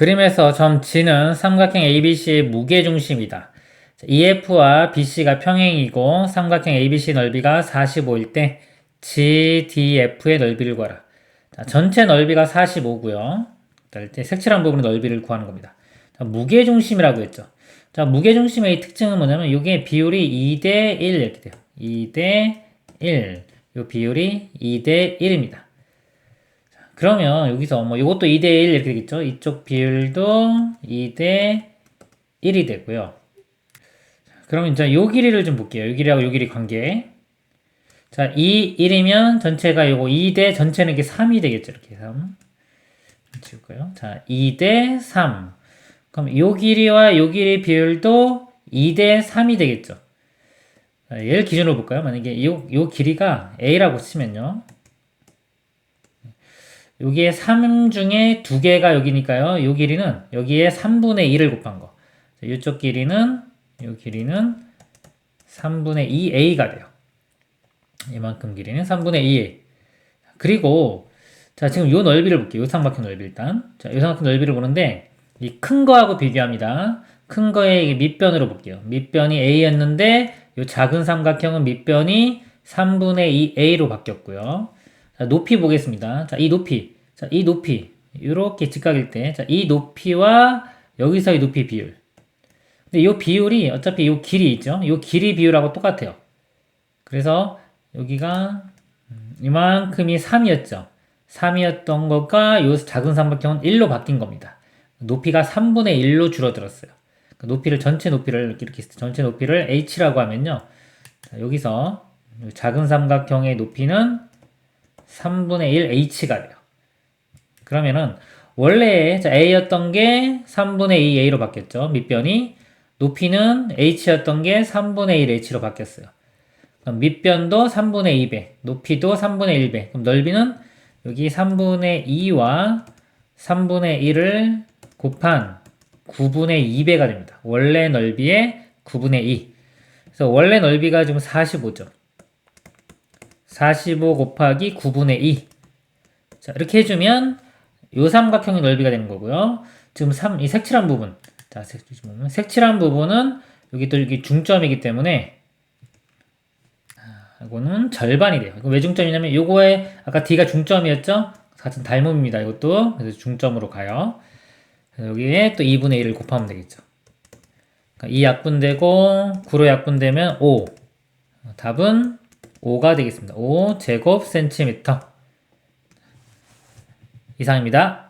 그림에서 점 G는 삼각형 ABC의 무게중심이다. EF와 BC가 평행이고 삼각형 ABC 넓이가 45일 때 GDF의 넓이를 구하라. 자, 전체 넓이가 45고요. 자, 이때 색칠한 부분의 넓이를 구하는 겁니다. 자, 무게중심이라고 했죠. 자, 무게중심의 이 특징은 뭐냐면 이게 비율이 2대 1 이렇게 돼요. 2대 1. 이 비율이 2대 1입니다. 그러면 여기서 뭐 이것도 2대 1 이렇게 되겠죠. 이쪽 비율도 2대 1이 되고요. 그러면 이제 요 길이를 좀 볼게요. 요 길이하고 요 길이 관계. 자, 2, 1이면 전체가 요거 2대 전체는 이게 3이 되겠죠. 이렇게 3. 지울까요? 자, 2대 3. 그럼 요 길이와 요 길이 비율도 2대 3이 되겠죠. 자, 얘를 기준으로 볼까요? 만약에 요, 요 길이가 A라고 치면요. 여기에 3 중에 두 개가 여기니까요. 요 길이는 여기에 3분의 1을 곱한 거. 자, 이쪽 길이는 요 길이는 3분의 2a가 돼요. 이만큼 길이는 3분의 2a. 그리고 자 지금 요 넓이를 볼게요. 요 삼각형 넓이 일단. 자, 요 삼각형 넓이를 보는데 이 큰 거하고 비교합니다. 큰 거의 밑변으로 볼게요. 밑변이 a였는데 요 작은 삼각형은 밑변이 3분의 2a로 바뀌었고요. 자, 높이 보겠습니다. 자, 이 높이. 자, 이 높이. 이렇게 직각일 때. 자, 이 높이와 여기서의 높이 비율. 근데 이 비율이 어차피 이 길이 있죠. 이 길이 비율하고 똑같아요. 그래서 여기가 음, 이만큼이 3이었죠. 3이었던 것과 이 작은 삼각형은 1로 바뀐 겁니다. 높이가 3분의 1로 줄어들었어요. 그 높이를 전체 높이를 이렇게 전체 높이를 h라고 하면요. 자, 여기서 이 작은 삼각형의 높이는 3분의 1 h가 돼요. 그러면은 원래 자, a였던 게 3분의 2 a로 바뀌었죠. 밑변이 높이는 h였던 게 3분의 1 h로 바뀌었어요. 그럼 밑변도 3분의 2배, 높이도 3분의 1배. 그럼 넓이는 여기 3분의 2와 3분의 1을 곱한 9분의 2배가 됩니다. 원래 넓이의 9분의 2. 그래서 원래 넓이가 지금 45죠. 45 곱하기 9분의 2. 자, 이렇게 해주면 요 삼각형의 넓이가 되는 거고요. 지금 3, 이 색칠한 부분. 자, 색칠한 부분은 여기 또 여기 중점이기 때문에 아, 이거는 절반이 돼요. 왜 중점이냐면 요거에 아까 D가 중점이었죠? 같은 닮음입니다. 이것도 그래서 중점으로 가요. 여기에 또 2분의 1을 곱하면 되겠죠. 그러니까 2 약분되고 9로 약분되면 5. 답은 5가 되겠습니다. 5 제곱 센티미터. 이상입니다.